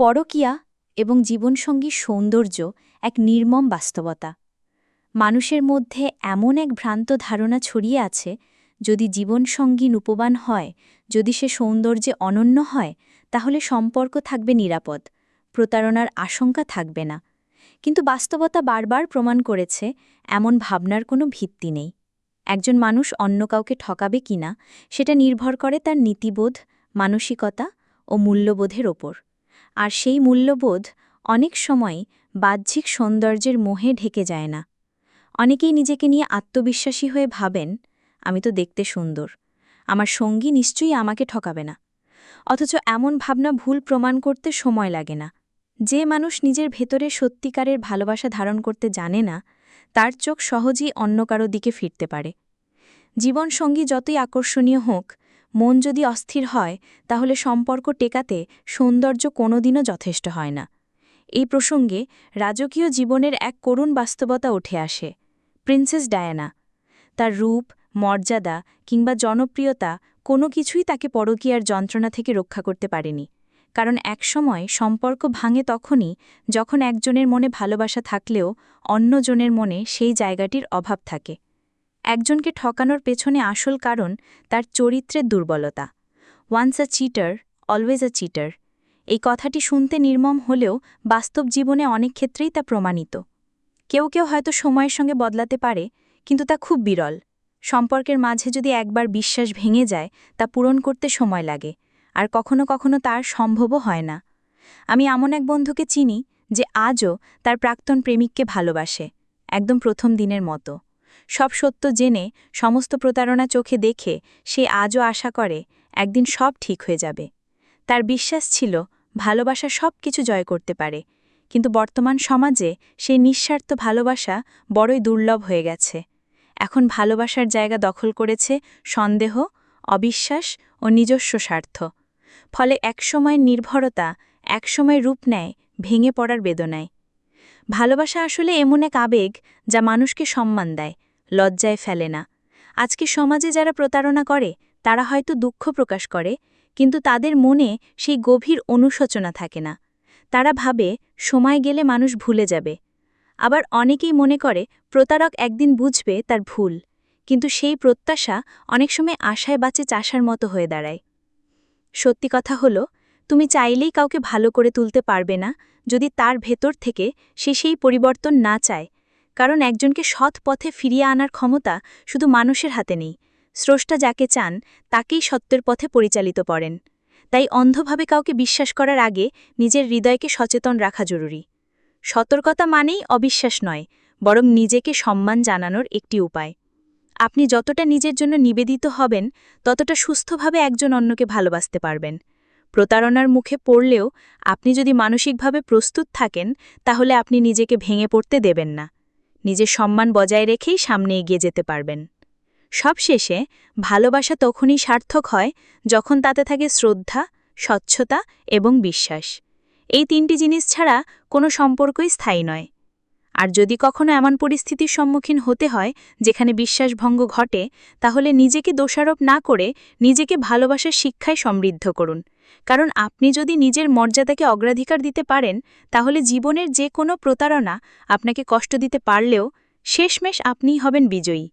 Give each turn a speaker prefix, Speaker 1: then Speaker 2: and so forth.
Speaker 1: পরকীয়া এবং জীবনসঙ্গী সৌন্দর্য এক নির্মম বাস্তবতা। মানুষের মধ্যে এমন এক ভ্রান্ত ধারণা ছড়িয়ে আছে, যদি জীবনসঙ্গী উপবান হয়, যদি সে সৌন্দর্যে অনন্য হয়, তাহলে সম্পর্ক থাকবে নিরাপদ, প্রতারণার আশঙ্কা থাকবে না। কিন্তু বাস্তবতা বারবার প্রমাণ করেছে, এমন ভাবনার কোনো ভিত্তি নেই। একজন মানুষ অন্য কাউকে ঠকাবে কিনা, সেটা নির্ভর করে তার নীতিবোধ, মানসিকতা ও মূল্যবোধের ওপর। আর সেই মূল্যবোধ অনেক সময় বাহ্যিক সৌন্দর্যের মোহে ঢেকে যায় না। অনেকেই নিজেকে নিয়ে আত্মবিশ্বাসী হয়ে ভাবেন, আমি তো দেখতে সুন্দর, আমার সঙ্গী নিশ্চয়ই আমাকে ঠকাবে না। অথচ এমন ভাবনা ভুল প্রমাণ করতে সময় লাগে না। যে মানুষ নিজের ভেতরে সত্যিকারের ভালোবাসা ধারণ করতে জানে না, তার চোখ সহজেই অন্য কারও দিকে ফিরতে পারে। জীবনসঙ্গী যতই আকর্ষণীয় হোক মন যদি অস্থির হয়, তাহলে সম্পর্ক টেকাতে সৌন্দর্য কোনোদিনও যথেষ্ট হয় না। এই প্রসঙ্গে রাজকীয় জীবনের এক করুণ বাস্তবতা উঠে আসে, প্রিন্সেস ডায়ানা। তার রূপ, মর্যাদা কিংবা জনপ্রিয়তা কোনো কিছুই তাকে পরকীয়ার যন্ত্রণা থেকে রক্ষা করতে পারেনি, কারণ একসময় সম্পর্ক ভাঙে তখনই যখন একজনের মনে ভালোবাসা থাকলেও অন্যজনের মনে সেই জায়গাটির অভাব থাকে। একজনকে ঠকানোর পেছনে আসল কারণ তার চরিত্রের দুর্বলতা। Once a cheater always a cheater এই কথাটি শুনতে নির্মম হলেও বাস্তব জীবনে অনেক ক্ষেত্রেই তা প্রমাণিত। কেউ কেউ হয়তো সময়ের সঙ্গে বদলাতে পারে, কিন্তু তা খুব বিরল। সম্পর্কের মাঝে যদি একবার বিশ্বাস ভেঙে যায়, তা পূরণ করতে সময় লাগে, আর কখনো কখনো তার সম্ভবও হয় না। আমি এমন এক বন্ধুকে চিনি যে আজও তার প্রাক্তন প্রেমিককে ভালোবাসে, একদম প্রথম দিনের মতো। সব সত্য জেনে, সমস্ত প্রতারণা চোখে দেখে, সে আজও আশা করে, একদিন সব ঠিক হয়ে যাবে। তার বিশ্বাস ছিল, ভালোবাসা সব কিছু জয় করতে পারে। কিন্তু বর্তমান সমাজে সেই নিঃস্বার্থ ভালোবাসা বড়ই দুর্লভ হয়ে গেছে। এখন ভালোবাসার জায়গা দখল করেছে সন্দেহ, অবিশ্বাস ও নিজস্ব স্বার্থ। ফলে একসময়ের নির্ভরতা একসময় রূপ নেয়, ভেঙে পড়ার বেদনায়। ভালোবাসা আসলে এমন এক আবেগ যা মানুষকে সম্মান দেয়, লজ্জায় ফেলে না। আজকে সমাজে যারা প্রতারণা করে, তারা হয়তো দুঃখ প্রকাশ করে, কিন্তু তাদের মনে সেই গভীর অনুশোচনা থাকে না। তারা ভাবে, সময় গেলে মানুষ ভুলে যাবে। আবার অনেকেই মনে করে, প্রতারক একদিন বুঝবে তার ভুল, কিন্তু সেই প্রত্যাশা অনেক সময় আশায় বাঁচে চাষার মতো হয়ে দাঁড়ায়। সত্যি কথা হলো তুমি চাইলেই কাউকে ভালো করে তুলতে পারবে না, যদি তার ভেতর থেকে সে সেই পরিবর্তন না চায়। কারণ একজনকে সৎ পথে ফিরিয়ে আনার ক্ষমতা শুধু মানুষের হাতে নেই। স্রষ্টা যাকে চান, তাকেই সত্যের পথে পরিচালিত করেন। তাই অন্ধভাবে কাউকে বিশ্বাস করার আগে নিজের হৃদয়কে সচেতন রাখা জরুরি। সতর্কতা মানেই অবিশ্বাস নয়, বরং নিজেকে সম্মান জানানোর একটি উপায়। আপনি যতটা নিজের জন্য নিবেদিত হবেন, ততটা সুস্থভাবে একজন অন্যকে ভালোবাসতে পারবেন। প্রতারণার মুখে পড়লেও আপনি যদি মানসিকভাবে প্রস্তুত থাকেন, তাহলে আপনি নিজেকে ভেঙে পড়তে দেবেন না। নিজের সম্মান বজায় রেখেই সামনে এগিয়ে যেতে পারবেন। সবশেষে, ভালোবাসা তখনই সার্থক হয় যখন তাতে থাকে শ্রদ্ধা, স্বচ্ছতা এবং বিশ্বাস। এই তিনটি জিনিস ছাড়া কোনো সম্পর্কই স্থায়ী নয়। আর যদি কখনো এমন পরিস্থিতির সম্মুখীন হতে হয়, যেখানে বিশ্বাসভঙ্গ ঘটে, তাহলে নিজেকে দোষারোপ না করে নিজেকে ভালোবাসার শিক্ষায় সমৃদ্ধ করুন। কারণ আপনি যদি নিজের মর্যাদাকে অগ্রাধিকার দিতে পারেন, তাহলে জীবনের যে কোনো প্রতারণা আপনাকে কষ্ট দিতে পারলেও শেষমেশ আপনিই হবেন বিজয়ী।